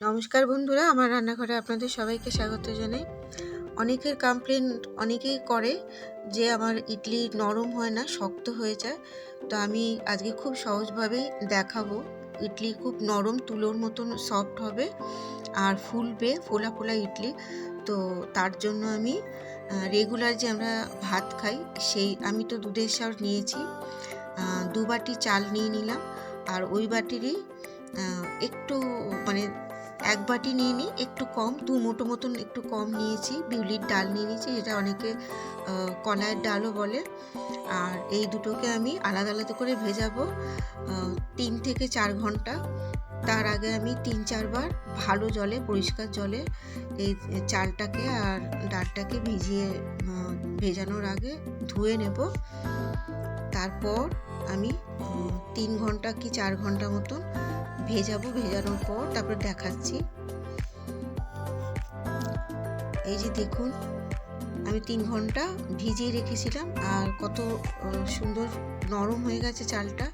নমস্কার বন্ধুরা, আমার রান্নাঘরে আপনাদের সবাইকে স্বাগত জানাই। অনেকের কমপ্লেন অনেকেই করে যে আমার ইডলি নরম হয় না, শক্ত হয়ে যায়। তো আমি আজকে খুব সহজভাবেই দেখাবো। ইডলি খুব নরম, তুলোর মতন সফট হবে আর ফুলবে, ফোলা ফোলা ইডলি। তো তার জন্য আমি রেগুলার যে আমরা ভাত খাই, সেই আমি তো দুধের সার নিয়েছি। দু বাটি চাল নিয়ে নিলাম। আর ওই বাটিরই একটু মানে এক বাটি নিয়ে নিই একটু কম দু মুঠো মতন একটু কম নিয়েছি বিউলির ডাল নিয়ে নিয়েছি যেটা অনেকে আহ, কলাইয়ের ডালও বলে। আর এই দুটোকে আমি আলাদা আলাদা করে ভেজাবো তিন থেকে চার ঘণ্টা। তার আগে আমি তিন চারবার ভালো জলে পরিষ্কার জলে এই চালটাকে আর ডালটাকে ভিজিয়ে ভেজানোর আগে ধুয়ে নেব। তারপর আমি তিন ঘণ্টা কি চার ঘণ্টা মতন ভেজাবো, ভেজানোর পর তারপর দেখাচ্ছি। এই যে দেখুন, আমি তিন ঘণ্টা ভিজিয়ে রেখেছিলাম আর কত সুন্দর নরম হয়ে গেছে চালটা।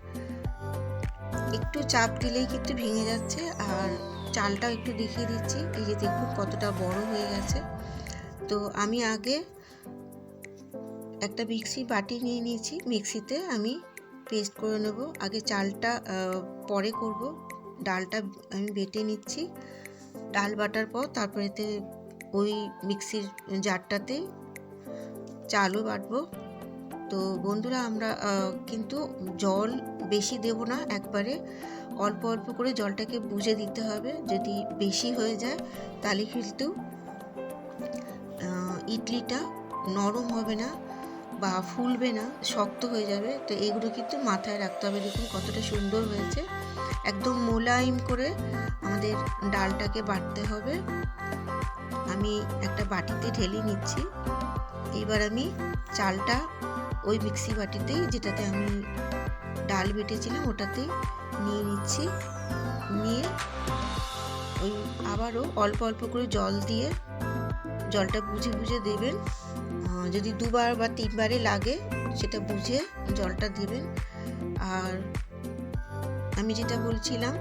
একটু চাপ দিলেই কিন্তু ভেঙে যাচ্ছে আর চালটাও একটু দেখিয়ে দিচ্ছি। এই যে দেখুন কতটা বড় হয়ে গেছে। তো আমি আগে একটা মিক্সি বাটি নিয়ে নিয়েছি। মিক্সিতে আমি পেস্ট করে নেব। আগে চালটা পরে করব। ডালটা আমি বেটে নিচ্ছি। ডাল বাটার পর তারপরেতে ওই মিক্সির জারটাতে চালও বাটবো। তো বন্ধুরা আমরা কিন্তু জল বেশি দেব না, একবারে অল্প অল্প করে জলটাকে বুঝে দিতে হবে। যদি বেশি হয়ে যায় তাহলে কিন্তু ইডলিটা নরম হবে না। বা ফুলবে না, শক্ত হয়ে যাবে, তো এগুলো কিন্তু মাথায় রাখতে হবে। দেখুন কতটা সুন্দর হয়েছে। একদম মোলায়েম করে আমাদের ডালটাকে বাটতে হবে। আমি একটা বাটিতে ঢেলে নিচ্ছি। এইবার আমি চালটা ওই মিক্সি বাটিতেই, যেটাতে আমি ডাল বেটেছিলাম ওটাতেই নিয়ে নিচ্ছি। নিয়ে ওই আবারও অল্প অল্প করে জল দিয়ে জলটা বুঝে বুঝে দেবেন। যদি দুবার বা তিনবারে লাগে, সেটা বুঝে জলটা দেবেন। আর আমি যেটা বলছিলাম,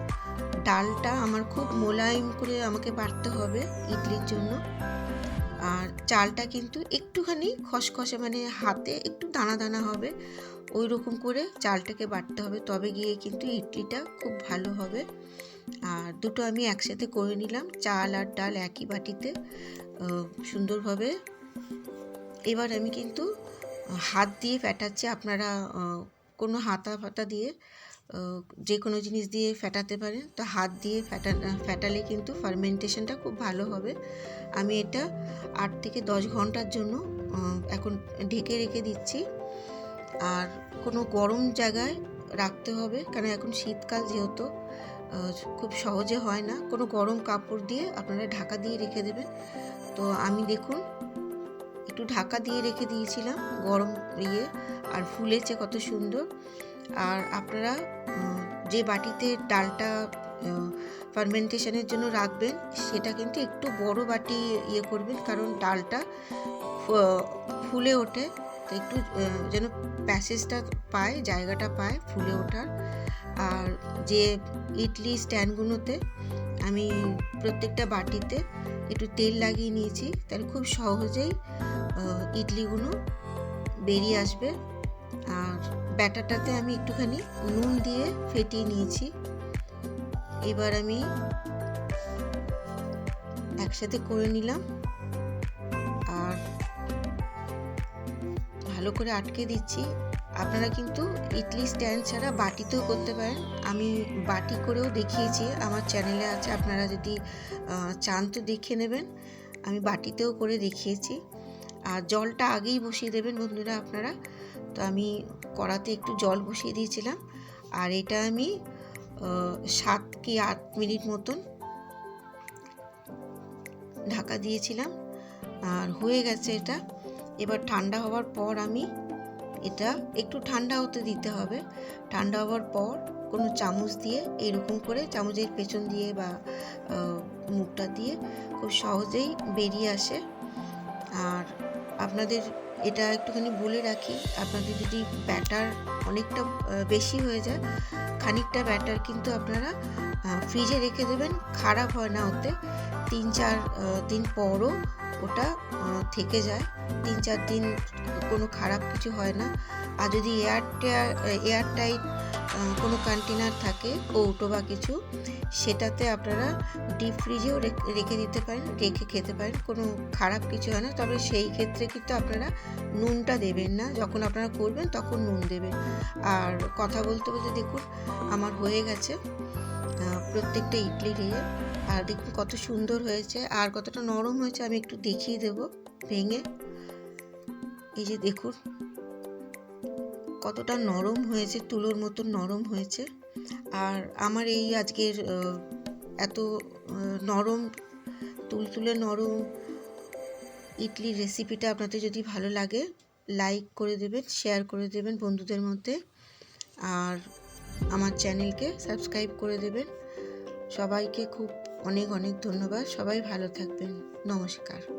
ডালটা আমার খুব মোলায়েম করে আমাকে বাটতে হবে ইডলির জন্য। আর চালটা কিন্তু একটুখানি খসখসে মানে হাতে একটু দানা দানা হবে, ওই রকম করে চালটাকে বাটতে হবে। তবে গিয়ে কিন্তু ইডলিটা খুব ভালো হবে। আর দুটো আমি একসাথে করে নিলাম, চাল আর ডাল একই বাটিতে। সুন্দরভাবে। এবার আমি কিন্তু হাত দিয়ে ফেটাচ্ছি। আপনারা কোনো হাতা ফাতা দিয়ে যে কোনো জিনিস দিয়ে ফেটাতে পারেন। তো হাত দিয়ে ফেটা, ফেটালে কিন্তু ফার্মেন্টেশনটা খুব ভালো হবে। আমি এটা আট থেকে দশ ঘণ্টার জন্য এখন ঢেকে রেখে দিচ্ছি। আর কোনো গরম জায়গায় রাখতে হবে। কারণ এখন শীতকাল যেহেতু খুব সহজে হয় না। কোনো গরম কাপড় দিয়ে আপনারা ঢাকা দিয়ে রেখে দেবেন। তো আমি দেখুন, একটু ঢাকা দিয়ে রেখে দিয়েছিলাম গরম ইয়ে আর ফুলেছে কত সুন্দর। আর আপনারা যে বাটিতে ডালটা ফার্মেন্টেশনের জন্য রাখবেন, সেটা কিন্তু একটু বড় বাটি ইয়ে করবেন, কারণ ডালটা ফুলে ওঠে। তো একটু যেন প্যাসেজটা পায়, জায়গাটা পায় ফুলে ওঠার। আর যে ইডলি স্ট্যান্ডগুলোতে আমি প্রত্যেকটা বাটিতে একটু তেল লাগিয়ে নিয়েছি, তাহলে খুব সহজেই ইডলিগুলো বেরিয়ে আসবে। আর ব্যাটারটাতে আমি একটুখানি নুন দিয়ে ফেটিয়ে নিয়েছি। এবার আমি একসাথে করে নিলাম আর ভালো করে আটকে দিচ্ছি। আপনারা কিন্তু ইডলি স্ট্যান্ড ছাড়া বাটিতেও করতে পারেন। আমি বাটি করেও দেখিয়েছি, আমার চ্যানেলে আছে, আপনারা যদি চান তো দেখে নেবেন। আমি বাটিতেও করে দেখিয়েছি। আর জলটা আগেই বসিয়ে দেবেন বন্ধুরা আপনারা। তো আমি কড়াতে একটু জল বসিয়ে দিয়েছিলাম। আর এটা আমি সাত কি আট মিনিট মতন ঢাকা দিয়েছিলাম। আর হয়ে গেছে এটা। এবার ঠান্ডা হওয়ার পর আমি এটা একটু ঠান্ডা হতে দিতে হবে। ঠান্ডা হওয়ার পর কোনো চামচ দিয়ে এরকম করে চামচের পেছন দিয়ে বা মুখটা দিয়ে খুব সহজেই বেরিয়ে আসে। আর আপনাদের এটা একটুখানি বলে রাখি, আপনাদের যদি ব্যাটার অনেকটা বেশি হয়ে যায়, খানিকটা ব্যাটার কিন্তু আপনারা ফ্রিজে রেখে দেবেন, খারাপ হয় না ওতে। তিন চার দিন পরও ওটা থেকে যায়। তিন চার দিন কোনো খারাপ কিছু হয় না। আর যদি এয়ার এয়ার টাইট কোনো কন্টেনার থাকে, কৌটো বা কিছু, সেটাতে আপনারা ডিপ ফ্রিজেও রেখ- দিতে পারেন, রেখে খেতে পারেন, কোনো খারাপ কিছু হয় না। তবে সেই ক্ষেত্রে কিন্তু আপনারা নুনটা দেবেন না। যখন আপনারা করবেন তখন নুন দেবেন। আর কথা বলতে বলতে দেখুন, আমার হয়ে গেছে প্রত্যেকটা ইডলি ইয়ে আর দেখুন কত সুন্দর হয়েছে। আর কতটা নরম হয়েছে আমি একটু দেখিয়ে দেব, ভেঙে। এই যে দেখুন, কতটা নরম হয়েছে, তুলোর মতন নরম হয়েছে। আর আমার এই আজকের এত নরম তুলতুলে নরম ইডলির রেসিপিটা আপনাদের যদি ভালো লাগে লাইক করে দেবেন শেয়ার করে দেবেন বন্ধুদের মধ্যে। আর আমার চ্যানেলকে সাবস্ক্রাইব করে দেবেন। সবাইকে খুব অনেক অনেক ধন্যবাদ। সবাই ভালো থাকবেন। নমস্কার।